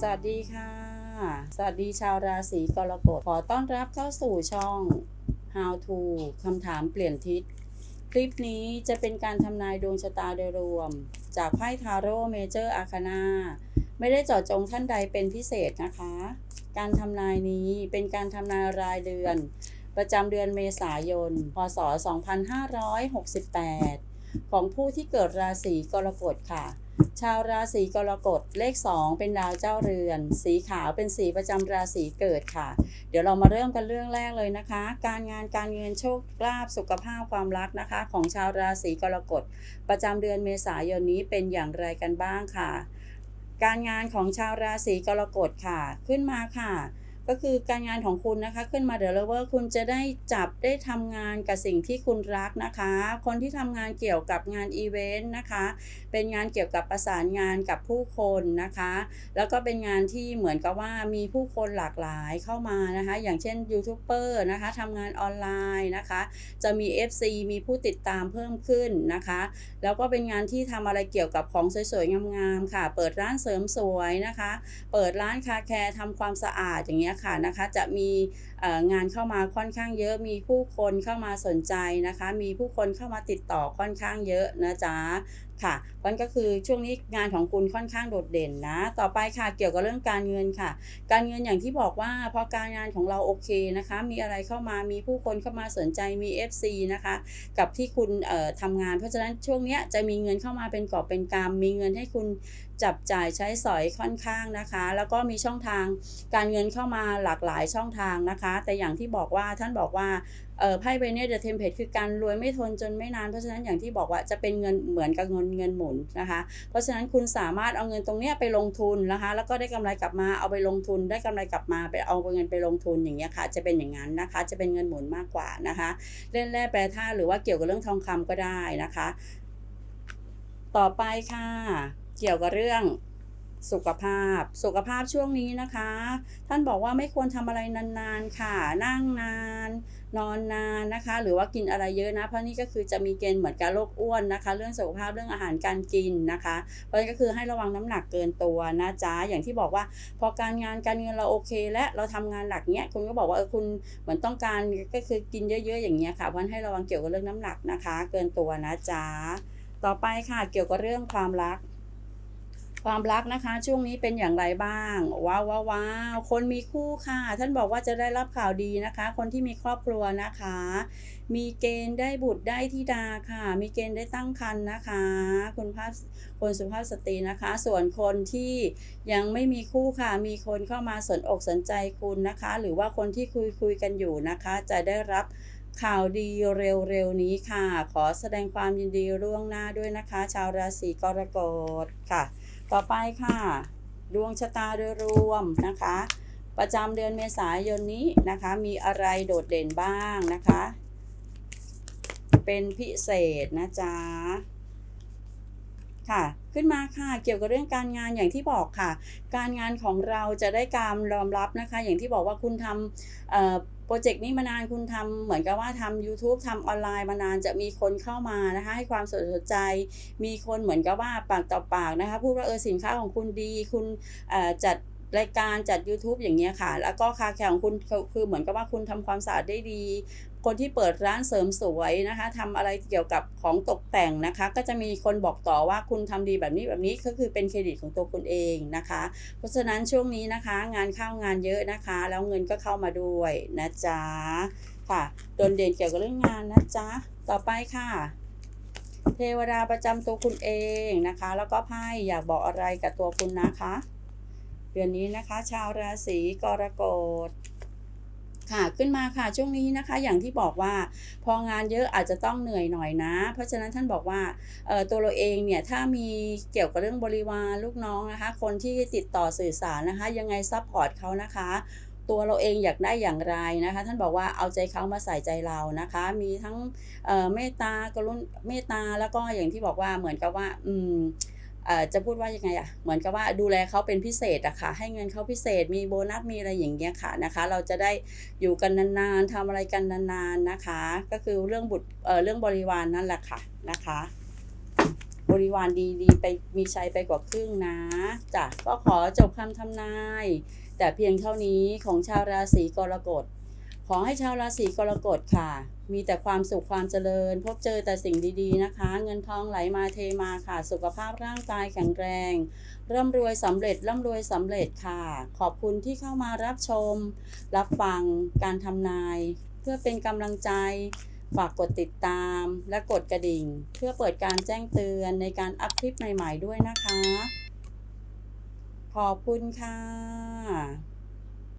สวัสดีค่ะ สวัสดีชาวราศีกรกฎ ขอต้อนรับเข้าสู่ช่อง How to คำถามเปลี่ยนทิศ คลิปนี้จะเป็นการทำนายดวงชะตาโดยรวม จากไพ่ทาโร่เมเจอร์อาคานาไม่ได้เจาะจงท่านใดเป็นพิเศษนะคะ การทำนายนี้เป็นการทำนายรายเดือน ประจำเดือนเมษายน พศ 2568 ของผู้ที่เกิดราศีกรกฎค่ะ ชาวราศีกรกฎเลข 2 เป็นดาวเจ้าเรือน สีขาวเป็นสีประจำราศีเกิดค่ะ เดี๋ยวเรามาเริ่มกันเรื่องแรกเลยนะคะ การงานการเงินโชคลาภสุขภาพความรักนะคะ ของชาวราศีกรกฎประจำเดือนเมษายนนี้เป็นอย่างไรกันบ้างค่ะ การงานของชาวราศีกรกฎค่ะขึ้นมาค่ะ ก็คือการงานของคุณนะคะ ขึ้นมาเดลเวอร์คุณจะได้จับได้ทำงานกับสิ่งที่คุณรักนะคะ คนที่ทำงานเกี่ยวกับงานอีเวนต์นะคะ เป็นงานเกี่ยวกับประสานงานกับผู้คนนะคะ แล้วก็เป็นงานที่เหมือนกับว่ามีผู้คนหลากหลายเข้ามานะคะ อย่างเช่นยูทูบเบอร์นะคะทำงานออนไลน์นะคะ จะมี FC มีผู้ติดตามเพิ่มขึ้นนะคะ แล้วก็เป็นงานที่ทำอะไรเกี่ยวกับของสวยๆงามๆค่ะ เปิดร้านเสริมสวยนะคะ เปิดร้านคาแคร์ทำความสะอาดอย่างเงี้ยค่ะนะคะ จะมีงานเข้ามาค่อนข้างเยอะ มีผู้คนเข้ามาสนใจนะคะ มีผู้คนเข้ามาติดต่อค่อนข้างเยอะนะจ๊ะค่ะมันก็คือช่วงนี้งานของคุณค่อนข้างโดดเด่นนะ ต่อไปค่ะเกี่ยวกับเรื่องการเงินค่ะ การเงินอย่างที่บอกว่าพอการงานของเราโอเคนะคะ มีอะไรเข้ามามีผู้คนเข้ามาสนใจมี FC นะคะ กับที่คุณเอ่อทำงาน เพราะฉะนั้นช่วงนี้จะมีเงินเข้ามาเป็นกอบเป็นกำมีเงินให้คุณจับจ่ายใช้สอยค่อนข้างนะคะ แล้วก็มีช่องทางการเงินเข้ามาหลากหลายช่องทางนะคะแต่อย่างที่บอกว่าท่านบอกว่าเออไพ่ใบเนี้เดอะเทมเพลตคือการรวยไม่ทนจนไม่นานเพราะฉะนั้นอย่างที่บอกว่าจะเป็นเงินเหมือนกับเงินเงินหมุนนะคะ เพราะฉะนั้นคุณสามารถเอาเงินตรงเนี้ยไปลงทุนนะคะ แล้วก็ได้กำไรกลับมาเอาไปลงทุน ได้กำไรกลับมาไปเอาเงินไปลงทุนอย่างเงี้ยค่ะ จะเป็นอย่างนั้นนะคะ จะเป็นเงินหมุนมากกว่านะคะ เล่นแร่แปรธาตุหรือว่าเกี่ยวกับเรื่องทองคำก็ได้นะคะ ต่อไปค่ะ เกี่ยวกับเรื่อง สุขภาพ สุขภาพช่วงนี้นะคะ ท่านบอกว่าไม่ควรทำอะไรนานๆค่ะ นั่งนาน นอนนานนะคะ หรือว่ากินอะไรเยอะนะ เพราะนี่ก็คือจะมีเกณฑ์เหมือนกับโรคอ้วนนะคะ เรื่องสุขภาพเรื่องอาหารการกินนะคะ เพราะนั้นก็คือให้ระวังน้ำหนักเกินตัวนะจ๊ะอย่างที่บอกว่า พอการงานการเงินเราโอเค และเราทำงานหนักเนี้ยคุณก็บอกว่าเออคุณเหมือนต้องการก็คือกินเยอะ ๆ อย่างเงี้ยค่ะเพราะฉะนั้นให้ระวังเกี่ยวกับเรื่องน้ำหนักนะคะ เกินตัวนะจ๊ะต่อไปค่ะเกี่ยวกับเรื่องความรัก ความรักนะคะ ช่วงนี้เป็นอย่างไรบ้างว้าวว้าวาวคนมีคู่ค่ะ ท่านบอกว่าจะได้รับข่าวดีนะคะ คนที่มีครอบครัวนะคะ มีเกณฑ์ได้บุตรได้ธิดาค่ะ มีเกณฑ์ได้ตั้งครรภ์นะคะคุณภาพคนสุภาพสตรีนะคะ ส่วนคนที่ยังไม่มีคู่ค่ะ มีคนเข้ามาสนอกสนใจคุณนะคะ หรือว่าคนที่คุยคุยกันอยู่นะคะ จะได้รับข่าวดีเร็วๆนี้ค่ะ ขอแสดงความยินดีล่วงหน้าด้วยนะคะ ชาวราศีกรกฎค่ะ ต่อไปค่ะ ดวงชะตาโดยรวมนะคะ ประจำเดือนเมษายนนี้นะคะ มีอะไรโดดเด่นบ้างนะคะ เป็นพิเศษนะจ๊ะค่ะขึ้นมาค่ะเกี่ยวกับเรื่องการงานอย่างที่บอกค่ะ การงานของเราจะได้การยอมรับนะคะ อย่างที่บอกว่าคุณทำ โปรเจกต์นี้มานานคุณทำเหมือนกับว่าทำ YouTube ทำออนไลน์มานานจะมีคนเข้ามานะคะให้ความสนใจ มีคนเหมือนกับว่าปากต่อปากนะคะพูดว่าเออสินค้าของคุณดีคุณจัด รายการจัด YouTube อย่างเงี้ยค่ะ แล้วก็คาแคร์ของคุณคือเหมือนกับว่าคุณทำความสะอาดได้ดี คนที่เปิดร้านเสริมสวยนะคะทำอะไรเกี่ยวกับของตกแต่งนะคะ ก็จะมีคนบอกต่อว่าคุณทำดีแบบนี้แบบนี้ก็คือเป็นเครดิตของตัวคุณเองนะคะ เพราะฉะนั้นช่วงนี้นะคะ งานเข้างานเยอะนะคะ แล้วเงินก็เข้ามาด้วยนะจ๊ะค่ะโดนเด่นเกี่ยวกับเรื่องงานนะจ๊ะต่อไปค่ะเทวดาประจำตัวคุณเองนะคะ แล้วก็ไพ่อยากบอกอะไรกับตัวคุณนะคะ ดือนนี้นะคะ ชาวราศีกรกฎค่ะขึ้นมาค่ะช่วงนี้นะคะอย่างที่บอกว่าพองานเยอะอาจจะต้องเหนื่อยหน่อยนะ เพราะฉะนั้นท่านบอกว่าตัวเราเองเนี่ยถ้ามีเกี่ยวกับเรื่องบริวารลูกน้องนะคะ คนที่ติดต่อสื่อสารนะคะ ยังไงซัพพอร์ตเขานะคะตัวเราเองอยากได้อย่างไรนะคะ ท่านบอกว่าเอาใจเขามาใส่ใจเรานะคะ มีทั้งเมตตากรุณเมตตาแล้วก็อย่างที่บอกว่าเหมือนกับว่าอืม จะพูดว่ายังไงอะเหมือนกับว่าดูแลเขาเป็นพิเศษอะค่ะ ให้เงินเขาพิเศษ มีโบนัส มีอะไรอย่างเงี้ยค่ะนะคะ เราจะได้อยู่กันนานๆทำอะไรกันนานๆนะคะ ก็คือเรื่องบุตรเเรื่องบริวารนนั่นแหละค่ะนะคะ บริวารดีๆ ไปมีชัยไปกว่าครึ่งนะจ้ะก็ขอจบคำทำนาย แต่เพียงเท่านี้ของชาวราศีกรกฎ ขอให้ชาวราศีกรกฎค่ะ มีแต่ความสุขความเจริญ พบเจอแต่สิ่งดีๆนะคะ เงินทองไหลมาเทมาค่ะ สุขภาพร่างกายแข็งแรง ร่ำรวยสำเร็จร่ำรวยสำเร็จค่ะ ขอบคุณที่เข้ามารับชม รับฟังการทำนาย เพื่อเป็นกำลังใจ ฝากกดติดตาม และกดกระดิ่ง เพื่อเปิดการแจ้งเตือนในการอัพคลิปใหม่ ๆ ด้วยนะคะ ขอบคุณค่ะ